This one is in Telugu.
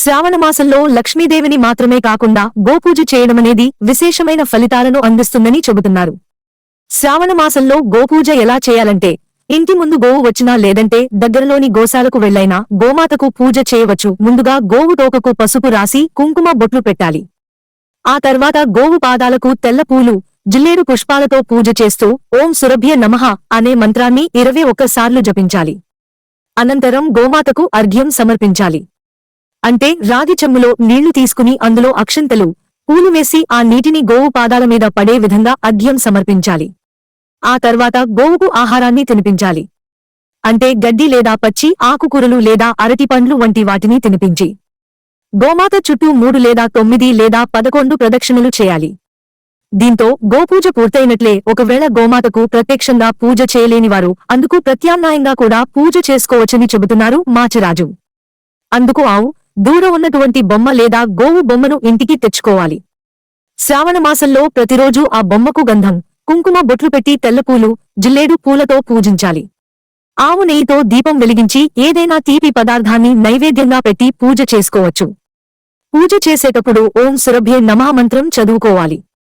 శ్రావణమాసంలో లక్ష్మీదేవిని మాత్రమే కాకుండా గోపూజ చేయడమనేది విశేషమైన ఫలితాలను అందిస్తుందని చెబుతున్నారు. శ్రావణమాసంలో గోపూజ ఎలా చేయాలంటే ఇంటి ముందు గోవు వచ్చినా లేదంటే దగ్గరలోని గోశాలకు వెళ్ళైనా గోమాతకు పూజ చేయవచ్చు. ముందుగా గోవు తోకకు పసుపు రాసి కుంకుమ బొట్లు పెట్టాలి. ఆ తర్వాత గోవు పాదాలకు తెల్ల పూలు జిల్లేరు పుష్పాలతో పూజ చేస్తూ ఓం సురభ్య నమః అనే మంత్రాన్ని ఇరవై ఒక్కసార్లు జపించాలి. అనంతరం గోమాతకు అర్ఘ్యం సమర్పించాలి. అంటే రాగి చెమ్ములో నీళ్ళు తీసుకుని అందులో అక్షంతలు పూలు వేసి ఆ నీటిని గోవు పాదాల మీద పడే విధంగా అర్ఘ్యం సమర్పించాలి. ఆ తర్వాత గోవుకు ఆహారాన్ని తినిపించాలి. అంటే గడ్డి లేదా పచ్చి ఆకుకూరలు లేదా అరటిపండ్లు వంటి వాటిని తినిపించి. గోమాత చుట్టూ మూడు లేదా తొమ్మిది లేదా పదకొండు ప్రదక్షిణలు చేయాలి. దీంతో గోపూజ పూర్తయినట్లే ఒకవేళ గోమాతకు ప్రత్యక్షంగా పూజ చేయలేనివారు అందుకు ప్రత్యామ్నాయంగా కూడా పూజ చేసుకోవచ్చని చెబుతున్నారు మాచరాజు. అందుకు ఆవు దూరం ఉన్నటువంటి బొమ్మ లేదా గోవు బొమ్మను ఇంటికి తెచ్చుకోవాలి. శ్రావణమాసంలో ప్రతిరోజూ ఆ బొమ్మకు గంధం కుంకుమ బొట్లు పెట్టి తెల్లపూలు జిల్లేడు పూలతో పూజించాలి. ఆవు నెయ్యితో దీపం వెలిగించి ఏదైనా తీపి పదార్థాన్ని నైవేద్యంగా పెట్టి పూజ చేసుకోవచ్చు. పూజ చేసేటప్పుడు ఓం సురభ్యే నమః మంత్రం చదువుకోవాలి.